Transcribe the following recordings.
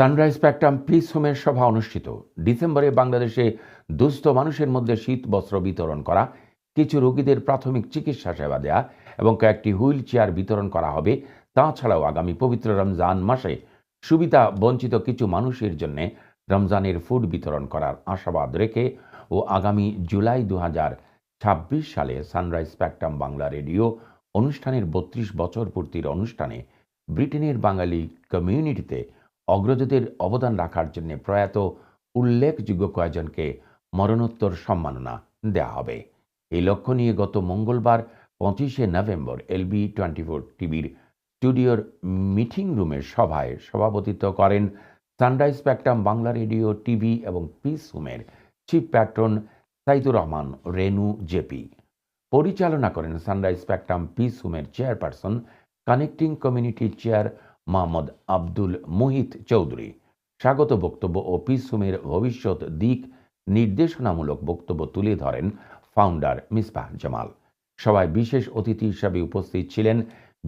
Sunrise spectrum peace হোমের সভা অনুষ্ঠিত। ডিসেম্বরে বাংলাদেশে দুস্থ মানুষের মধ্যে শীত বস্ত্র বিতরণ করা, কিছু রোগীদের প্রাথমিক চিকিৎসা সেবা দেয়া এবং কয়েকটি হুইল চেয়ার বিতরণ করা হবে। তাছাড়াও আগামী পবিত্র রমজান মাসে সুবিধা বঞ্চিত কিছু মানুষের জন্য রমজানের ফুড বিতরণ করার আশাবাদ রেখে ও আগামী জুলাই দু সালে সানরাইজ স্পেকট্রাম বাংলা রেডিও অনুষ্ঠানের বত্রিশ বছর পূর্তির অনুষ্ঠানে ব্রিটেনের বাঙালি কমিউনিটিতে অগ্রজদের অবদান রাখার জন্য প্রয়াত উল্লেখযোগ্য কয়েকজনকে মরণোত্তর সম্মাননা দেওয়া হবে। এই লক্ষ্য নিয়ে গত মঙ্গলবার পঁচিশে নভেম্বর এলবি টোয়েন্টি ফোর টিভির স্টুডিওর মিটিং রুমের সভায় সভাপতিত্ব করেন sunrise spectrum Bangla radio, TV এবং পিস হোমের chief patron Saidur Rahman Renu JP. পরিচালনা করেন সানরাইজ স্পেকট্রাম পিস হোমের chairperson, connecting community chair Mohammad Abdul Muhit Chowdhury. স্বাগত বক্তব্য ও পিসুমের ভবিষ্যৎ দিক নির্দেশনামূলক বক্তব্য তুলে ধরেন ফাউন্ডার মিসবাহ জামাল। সভায় বিশেষ অতিথি হিসাবে উপস্থিত ছিলেন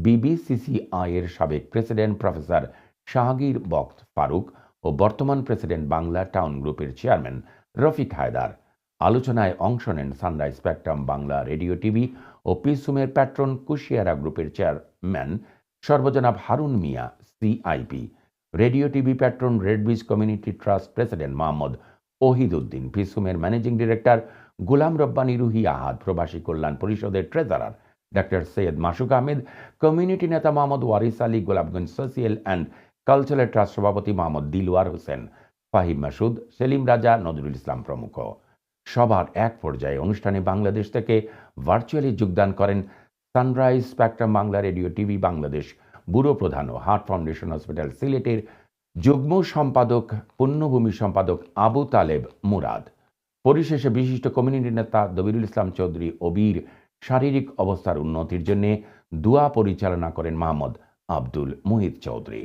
বিবিসিসিআই এর সাবেক প্রেসিডেন্ট প্রফেসর শাহগীর বক্ত ফারুক ও বর্তমান প্রেসিডেন্ট বাংলা টাউন গ্রুপের চেয়ারম্যান রফিক হায়দার। আলোচনায় অংশ নেন sunrise spectrum Bangla radio TV ও পিসুমের প্যাট্রন কুশিয়ারা গ্রুপের chairman সর্বজনাব Harun Mia CIP radio TV patron Redbridge community trust president Mohammad Ohid Uddin পিসুমের managing director Gulam Rabbani Ruhi Ahad, প্রবাসী কল্যাণ পরিষদের treasurer doctor Syed Masuk Ahmed, community নেতা Mohammad Waris Ali, Golapganj social and cultural trust সভাপতি মোহাম্মদ দিলওয়ার হোসেন, ফাহিম মাসুদ, সেলিম রাজা, নজরুল ইসলাম প্রমুখ। সবার এক পর্যায়ে অনুষ্ঠানে বাংলাদেশ থেকে ভার্চুয়ালি যোগদান করেন sunrise spectrum Bangla radio TV Bangladesh, bureau প্রধান ও হার্ট ফাউন্ডেশন হসপিটাল সিলেটের যুগ্ম সম্পাদক, পুণ্যভূমি সম্পাদক আবু তালেব মুরাদ। পরিশেষে বিশিষ্ট কমিউনিটি নেতা দবিরুল ইসলাম চৌধুরী ওবির শারীরিক অবস্থার উন্নতির জন্য দোয়া পরিচালনা করেন মাহমদ আব্দুল মুহিত চৌধুরী।